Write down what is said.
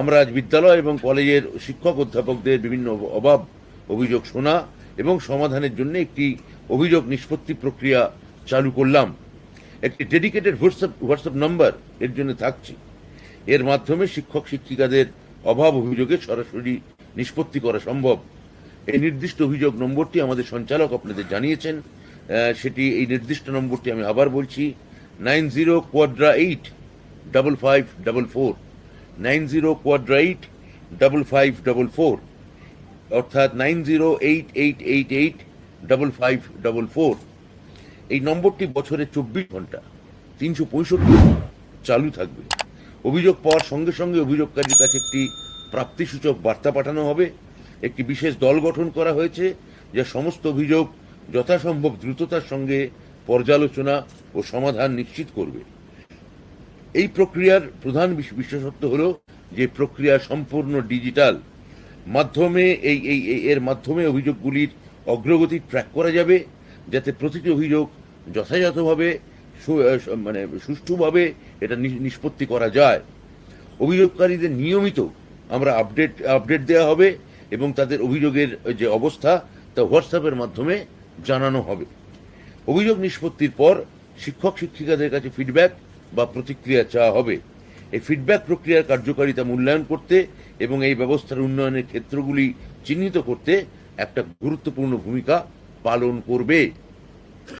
আমরা আজ বিদ্যালয় এবং কলেজের শিক্ষক অধ্যাপকদের বিভিন্ন অভাব, অভিযোগ শোনা এবং সমাধানের জন্য একটি অভিযোগ নিষ্পত্তি প্রক্রিয়া চালু করলাম। একটি ডেডিকেটেড হোয়াটসঅ্যাপ হোয়াটসঅ্যাপ নাম্বার এর জন্য থাকছে। এর মাধ্যমে শিক্ষক শিক্ষিকাদের অভাব অভিযোগে সরাসরি নিষ্পত্তি করা সম্ভব। এই নির্দিষ্ট অভিযোগ নম্বরটি আমাদের সঞ্চালক আপনাদের জানিয়েছেন। সেটি এই নির্দিষ্ট নম্বরটি আমি আবার বলছি, nine zero quadra eight double five double four. Nine zero quadra eight double five double four, অর্থাৎ nine zero eight eight eight eight double five double four. এই নম্বরটি বছরে চব্বিশ ঘণ্টা, তিনশো পঁয়ষট্টি চালু থাকবে। অভিযোগ পাওয়ার সঙ্গে সঙ্গে অভিযোগকারীর কাছে একটি প্রাপ্তিসূচক বার্তা পাঠানো হবে। একটি বিশেষ দল গঠন করা হয়েছে, যা সমস্ত অভিযোগ যথাসম্ভব দ্রুততার সঙ্গে পর্যালোচনা ও সমাধান নিশ্চিত করবে। এই প্রক্রিয়ার প্রধান বিশ- বিশেষত্ব হলো যে প্রক্রিয়া সম্পূর্ণ ডিজিটাল। মাধ্যমে এই এই এর মাধ্যমে অভিযোগগুলির অগ্রগতি ট্র্যাক করা যাবে, যাতে প্রতিটি অভিযোগ যথাযথভাবে মানে সুষ্ঠুভাবে এটা নিষ্পত্তি করা যায়। অভিযোগকারীদের নিয়মিত আমরা আপডেট আপডেট দেওয়া হবে এবং তাদের অভিযোগের যে অবস্থা, তা হোয়াটসঅ্যাপের মাধ্যমে জানানো হবে। অভিযোগ নিষ্পত্তির পর শিক্ষক শিক্ষিকাদের কাছে ফিডব্যাক বা প্রতিক্রিয়া চাওয়া হবে। এই ফিডব্যাক প্রক্রিয়ার কার্যকারিতা মূল্যায়ন করতে এবং এই ব্যবস্থার উন্নয়নের ক্ষেত্রগুলি চিহ্নিত করতে একটা গুরুত্বপূর্ণ ভূমিকা পালন করবে।